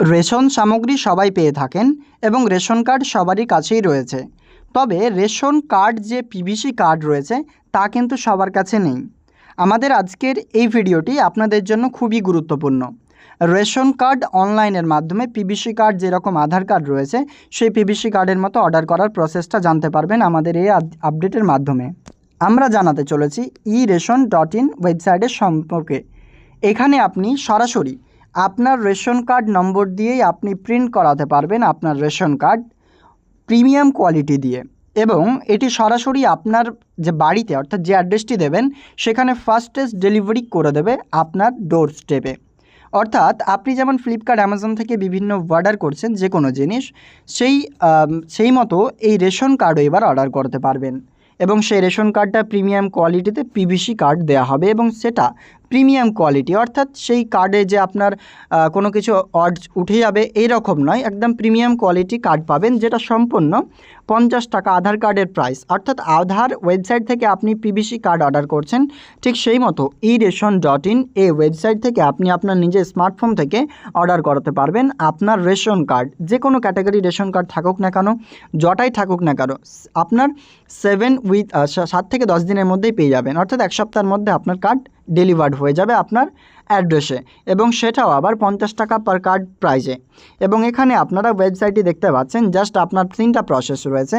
Ration সামগ্রী সবাই পেয়ে থাকেন এবং রেশন কার্ড সবারই কাছেই রয়েছে। তবে রেশন কার্ড যে পিভিসি কার্ড রয়েছে, তা কিন্তু সবার কাছে নেই। আমাদের আজকের এই ভিডিওটি আপনাদের জন্য খুবই গুরুত্বপূর্ণ। রেশন কার্ড অনলাইনের মাধ্যমে পিভিসি কার্ড যেরকম আধার কার্ড রয়েছে, সেই পিভিসি কার্ডের মতো অর্ডার করার প্রসেসটা জানতে পারবেন আমাদের এই আপডেটের মাধ্যমে। আমরা জানাতে চলেছি ই রেশন ডট ইন ওয়েবসাইটের সম্পর্কে। এখানে আপনি সরাসরি আপনার রেশন কার্ড নম্বর দিয়েই আপনি প্রিন্ট করাতে পারবেন আপনার রেশন কার্ড প্রিমিয়াম কোয়ালিটি দিয়ে। এবং এটি সরাসরি আপনার যে বাড়িতে, অর্থাৎ যে অ্যাড্রেসটি দেবেন, সেখানে ফাস্টেস্ট ডেলিভারি করে দেবে আপনার ডোর স্টেপে অর্থাৎ আপনি যেমন ফ্লিপকার্ট অ্যামাজন থেকে বিভিন্ন অর্ডার করছেন, যে কোনো জিনিস, সেই সেই মতো এই রেশন কার্ডও এবার অর্ডার করতে পারবেন। এবং সেই রেশন কার্ডটা প্রিমিয়াম কোয়ালিটিতে পিভিসি কার্ড দেওয়া হবে এবং সেটা প্রিমিয়াম কোয়ালিটি অর্থাৎ সেই কার্ডে যে আপনার কোনো কিছু অড উঠে যাবে এই নয়। একদম প্রিমিয়াম কোয়ালিটি কার্ড পাবেন, যেটা সম্পূর্ণ পঞ্চাশ টাকা আধার কার্ডের প্রাইস অর্থাৎ আধার ওয়েবসাইট থেকে আপনি পিভিসি কার্ড অর্ডার করছেন, ঠিক সেই মতো ই রেশন ডট ইন এই ওয়েবসাইট থেকে আপনি আপনার নিজের স্মার্টফোন থেকে অর্ডার করাতে পারবেন আপনার রেশন কার্ড যে কোনো ক্যাটাগরি রেশন কার্ড থাকুক না কেন জটাই থাকুক না কেন আপনার সেভেন উইথ সাত থেকে দশ দিনের মধ্যেই পেয়ে যাবেন। অর্থাৎ এক সপ্তাহের মধ্যে আপনার কার্ড ডেলিভার্ড হয়ে যাবে আপনার অ্যাড্রেসে এবং সেটাও আবার পঞ্চাশ টাকা পার কার্ড প্রাইজে। এবং এখানে আপনারা ওয়েবসাইটটি দেখতে পাচ্ছেন, জাস্ট আপনার তিনটা প্রসেস রয়েছে।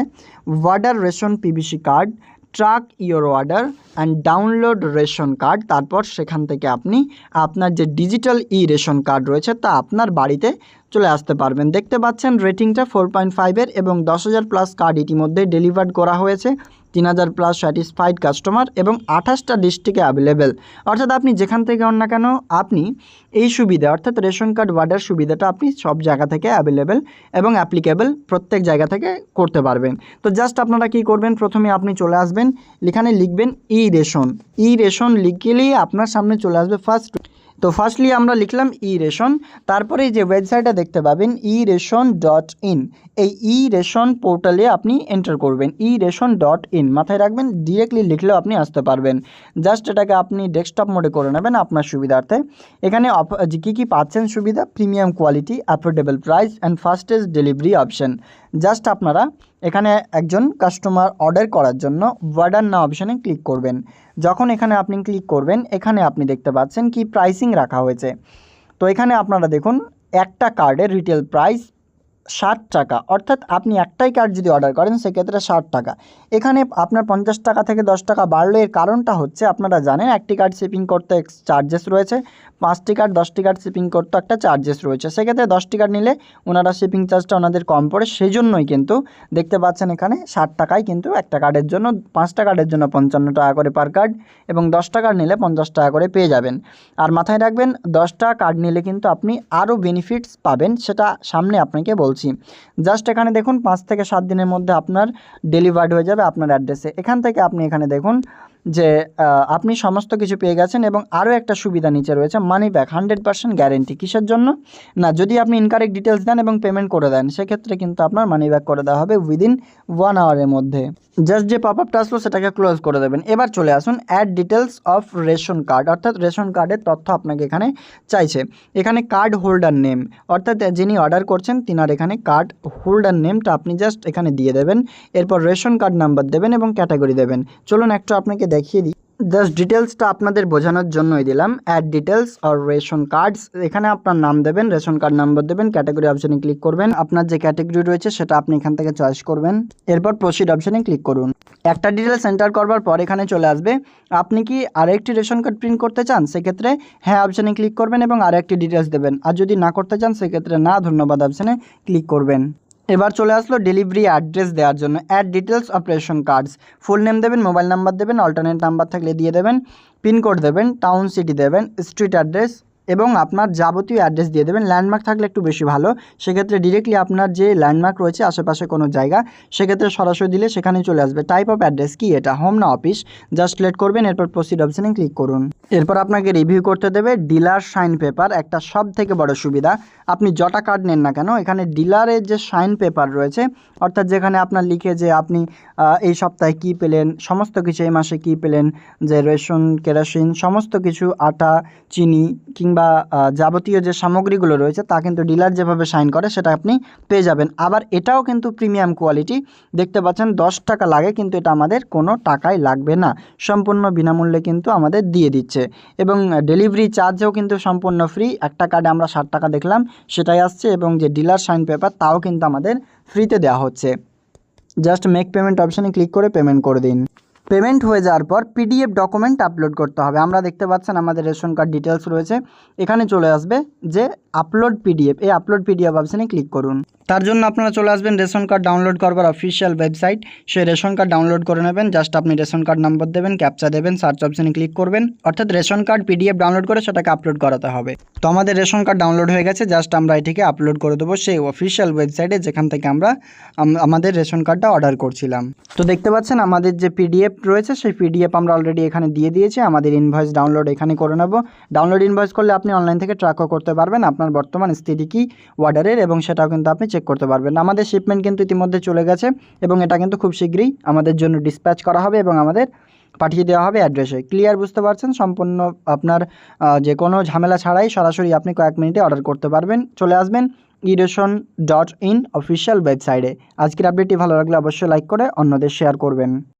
Order ration PVC card track your order and download ration card তারপর সেখান থেকে আপনি আপনার যে ডিজিটাল ই রেশন কার্ড রয়েছে, তা আপনার বাড়িতে চলে আসতে পারবেন। দেখতে পাচ্ছেন রেটিংটা ফোর পয়েন্ট ফাইভের এবং দশ হাজার প্লাস কার্ড ইতিমধ্যে ডেলিভার্ড করা হয়েছে। তিন হাজার প্লাস স্যাটিসফাইড কাস্টমার এবং আঠাশটা ডিস্ট্রিক্টে অ্যাভেলেবেল অর্থাৎ আপনি যেখান থেকে হন না কেন, আপনি এই সুবিধা, অর্থাৎ রেশন কার্ড ওয়ার্ডার সুবিধাটা আপনি সব জায়গা থেকে অ্যাভেলেবেল এবং অ্যাপ্লিকেবল প্রত্যেক জায়গা থেকে করতে পারবেন। তো জাস্ট আপনারা কি করবেন? প্রথমে আপনি চলে আসবেন, এখানে লিখবেন ই রেশন ই রেশন লিখলেই আপনার সামনে চলে আসবে ফার্স্ট তো ফার্স্টলি আমরা লিখলাম ই রেশন, তারপরে যে ওয়েবসাইটটা দেখতে পাবেন, ই রেশন ডট ইন। এই ই রেশন পোর্টালে আপনি এন্টার করবেন, ই রেশন ডট ইন। মাথায় রাখবেন ডিরেক্টলি লিখলেও আপনি আসতে পারবেন। জাস্ট এটাকে আপনি ডেস্কটপ মোডে করে নেবেন আপনার সুবিধার্থে। এখানে কী কী পাচ্ছেন সুবিধা? Premium quality affordable price and fastest delivery option just আপনারা এখানে একজন কাস্টমার অর্ডার করার জন্য ওয়ার্ডার না অপশানে ক্লিক করবেন। যখন এখানে আপনি ক্লিক করবেন, এখানে আপনি দেখতে পাচ্ছেন কি প্রাইসিং রাখা হয়েছে। তো এখানে আপনারা দেখুন, একটা কার্ডের রিটেল প্রাইস ষাট টাকা। অর্থাৎ আপনি একটাই কার্ড যদি অর্ডার করেন, সেক্ষেত্রে ষাট টাকা। এখানে আপনার পঞ্চাশ টাকা থেকে দশ টাকা বাড়লো এর কারণটা হচ্ছে, আপনারা জানেন একটি কার্ড শিপিং করতে চার্জেস রয়েছে। পাঁচটি কার্ড দশটি কার্ড শিপিং করতে একটা চার্জেস রয়েছে। সেক্ষেত্রে দশটি কার্ড নিলে ওনারা শিপিং চার্জটা ওনাদের কম পড়ে। সেই জন্যই কিন্তু দেখতে পাচ্ছেন এখানে ষাট টাকায় কিন্তু একটা কার্ডের জন্য, পাঁচটা কার্ডের জন্য পঞ্চান্ন টাকা করে পার কার্ড এবং দশটা কার্ড নিলে পঞ্চাশ টাকা করে পেয়ে যাবেন। আর মাথায় রাখবেন, দশটা কার্ড নিলে কিন্তু আপনি আরও বেনিফিটস পাবেন। সেটা সামনে আপনাকে বলছি। জাস্ট এখানে দেখুন, পাঁচ থেকে সাত দিনের মধ্যে আপনার ডেলিভার্ড হয়ে যাবে আপনার অ্যাড্রেসে এখান থেকে আপনি এখানে দেখুন যে আপনি সমস্ত কিছু পেয়ে গেছেন এবং আরও একটা সুবিধা নিচে রয়েছে money back hundred percent guarantee কিসের জন্য? না, যদি আপনি ইনকারেক্ট ডিটেলস দেন এবং পেমেন্ট করে দেন, সেক্ষেত্রে কিন্তু আপনার মানি ব্যাক করে দেওয়া হবে উইদিন ওয়ান আওয়ারের মধ্যে। জাস্ট যে পপ আপটা আসলো, সেটাকে ক্লোজ করে দেবেন। এবার চলে আসুন add details of ration card অর্থাৎ রেশন কার্ডের তথ্য আপনাকে এখানে চাইছে। এখানে কার্ড হোল্ডার নেম অর্থাৎ যিনি অর্ডার করছেন, তিনার এখানে কার্ড হোল্ডার নেমটা আপনি জাস্ট এখানে দিয়ে দেবেন। এরপর রেশন কার্ড নাম্বার দেবেন এবং ক্যাটাগরি দেবেন। চলুন একটু আপনাকে দেখিয়ে দিই। জাস্ট ডিটেলসটা আপনাদের বোঝানোর জন্যই দিলাম। অ্যাড ডিটেলস আর রেশন কার্ডস এখানে আপনার নাম দেবেন রেশন কার্ড নাম্বার দেবেন ক্যাটাগরি অপশানে ক্লিক করবেন। আপনার যে ক্যাটাগরি রয়েছে, সেটা আপনি এখান থেকে চয়েস করবেন। এরপর প্রসিড অপশানে ক্লিক করুন। একটা ডিটেলস এন্টার করবার পর এখানে চলে আসবে। আপনি কি আরেকটি রেশন কার্ড প্রিন্ট করতে চান? সেক্ষেত্রে হ্যাঁ অপশানে ক্লিক করবেন এবং আরেকটি ডিটেলস দেবেন। আর যদি না করতে চান, সেক্ষেত্রে না ধন্যবাদ অপশানে ক্লিক করবেন। এবার চলে আসলো ডেলিভারি অ্যাড্রেস দেওয়ার জন্য। Add details of ration cards full name দেবেন মোবাইল নাম্বার দেবেন অল্টারনেট নাম্বার থাকলে দিয়ে দেবেন পিনকোড দেবেন টাউন সিটি দেবেন স্ট্রিট অ্যাড্রেস এবং আপনার যাবতীয় অ্যাড্রেস দিয়ে দেবেন। ল্যান্ডমার্ক থাকলে একটু বেশি ভালো। সেক্ষেত্রে ডিরেক্টলি আপনার যে ল্যান্ডমার্ক রয়েছে, আশেপাশে কোনো জায়গা, সেক্ষেত্রে সরাসরি দিলে সেখানে চলে আসবে। টাইপ অফ অ্যাড্রেস কি? এটা হোম না অফিস জাস্ট সিলেক্ট করবেন, এরপর প্রসিড অপশানে ক্লিক করুন। এরপর আপনাকে রিভিউ করতে দেবে ডিলার সাইন পেপার একটা সব থেকে বড় সুবিধা। আপনি জটা কার্ড নেন না কেন, এখানে ডিলারের যে সাইন পেপার রয়েছে, অর্থাৎ যেখানে আপনার লিখে যে আপনি এই সপ্তাহে কী পেলেন, সমস্ত কিছু এই মাসে কী পেলেন, যে রেশন, কেরোসিন, সমস্ত কিছু, আটা, চিনি কিংবা কিংবা যাবতীয় যে সামগ্রীগুলো রয়েছে তা কিন্তু ডিলার যেভাবে সাইন করে সেটা আপনি পেয়ে যাবেন। আবার এটাও কিন্তু প্রিমিয়াম কোয়ালিটি। দেখতে পাচ্ছেন দশ টাকা লাগে কিন্তু এটা আমাদের কোনো টাকাই লাগবে না। সম্পূর্ণ বিনামূল্যে কিন্তু আমাদের দিয়ে দিচ্ছে। এবং ডেলিভারি চার্জও কিন্তু সম্পূর্ণ ফ্রি। একটা কার্ডে আমরা ষাট টাকা দেখলাম, সেটাই আসছে এবং যে ডিলার সাইন পেপার তাও কিন্তু আমাদের ফ্রিতে দেওয়া হচ্ছে। জাস্ট মেক পেমেন্ট অপশানে ক্লিক করে পেমেন্ট করে দিন। পেমেন্ট হয়ে যাওয়ার পর পিডিএফ ডকুমেন্ট আপলোড করতে হবে। আমরা দেখতে পাচ্ছেন আমাদের রেশন কার্ড ডিটেলস রয়েছে। এখানে চলে আসবে যে আপলোড পিডিএফ এই আপলোড পিডিএফ অপশানে ক্লিক করুন। তার জন্য আপনারা চলে আসবেন রেশন কার্ড ডাউনলোড করবার অফিসিয়াল ওয়েবসাইট সেই রেশন কার্ড ডাউনলোড করে নেবেন। জাস্ট আপনি রেশন কার্ড নাম্বার দেবেন ক্যাপচা দেবেন সার্চ অপশানে ক্লিক করবেন। অর্থাৎ রেশন কার্ড পিডিএফ ডাউনলোড করে সেটাকে আপলোড করাতে হবে। তো আমাদের রেশন কার্ড ডাউনলোড হয়ে গেছে। জাস্ট আমরা এটিকে আপলোড করে দেবো সেই অফিসিয়াল ওয়েবসাইটে যেখান থেকে আমরা আমাদের রেশন কার্ডটা অর্ডার করছিলাম। তো দেখতে পাচ্ছেন আমাদের যে পিডিএফ রয়েছে, সেই পিডিএফ আমরা অলরেডি এখানে দিয়ে দিয়েছি। আমাদের ইনভয়েস ডাউনলোড এখানে করে নেব। ডাউনলোড ইনভয়েস করলে আপনি অনলাইন থেকে ট্র্যাকও করতে পারবেন। আপনার বর্তমান স্থিতি কী অর্ডারের এবং সেটাও কিন্তু আপনি চেক করতে পারবেন। আমাদের শিপমেন্ট কিন্তু ইতিমধ্যে চলে গেছে এবং এটা কিন্তু খুব শীঘ্রই আমাদের জন্য ডিসপ্যাচ করা হবে এবং আমাদের পাঠিয়ে দেওয়া হবে অ্যাড্রেসে ক্লিয়ার বুঝতে পারছেন? সম্পূর্ণ আপনার যে কোনো ঝামেলা ছাড়াই সরাসরি আপনি কয়েক মিনিটে অর্ডার করতে পারবেন। চলে আসবেন ইরেশন ডট ইন অফিসিয়াল ওয়েবসাইটে আজকের আপডেটটি ভালো লাগলে অবশ্যই লাইক করে অন্যদের শেয়ার করবেন।